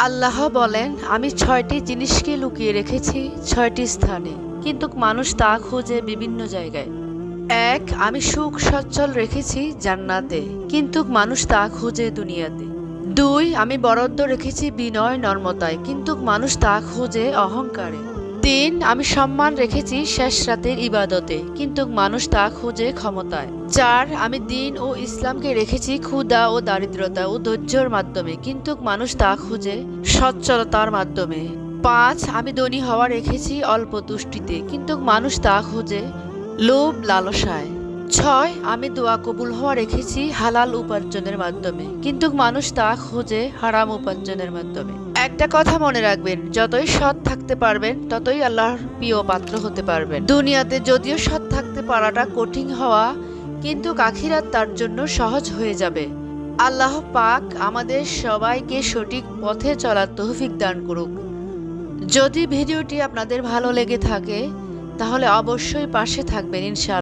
আল্লাহ বলেন, আমি ছয়টি জিনিসকে লুকিয়ে রেখেছি, ছয়টি স্থানে। কিন্তু মানুষ তা খোঁজে বিভিন্ন জায়গায়। এক, আমি সুখ সচ্ছল রেখেছি জান্নাতে, কিন্তু মানুষ তা খোঁজে দুনিয়াতে। দুই, আমি বরাদ্দ রেখেছি বিনয় নর্মতায় কিন্তু মানুষ তা খোঁজে অহংকারে। তিন আমি সম্মান রেখেছি শেষ রাতের ইবাদতে, কিন্তু মানুষ তা খোঁজে ক্ষমতায়। চার আমি দিন ও ইসলামকে রেখেছি ক্ষুদা ও দারিদ্রতা ও ধৈর্যর মাধ্যমে, কিন্তু মানুষ তা খোঁজে সচ্ছলতার মাধ্যমে। পাঁচ, আমি ধনী হওয়া রেখেছি অল্প তুষ্টিতে, কিন্তু মানুষ তা খোঁজে লোভ লালসায়। ছয়, আমি দোয়া কবুল হওয়া রেখেছি হালাল উপার্জনের মাধ্যমে। কিন্তু মানুষ তা খোঁজে হারাম উপার্জনের মাধ্যমে। একটা কথা মনে রাখবেন, যতই সৎ থাকতে পারবেন, ততই আল্লাহর প্রিয় পাত্র হতে পারবেন। দুনিয়াতে যদিও সৎ থাকতে পারাটা কঠিন হওয়া, কিন্তু আখিরাত তার জন্য সহজ হয়ে যাবে। আল্লাহ পাক আমাদের সবাইকে সঠিক পথে চলার তৌফিক দান করুক। যদি ভিডিওটি আপনাদের ভালো লেগে থাকে, তাহলে অবশ্যই পাশে থাকবেন ইনশাআল্লাহ।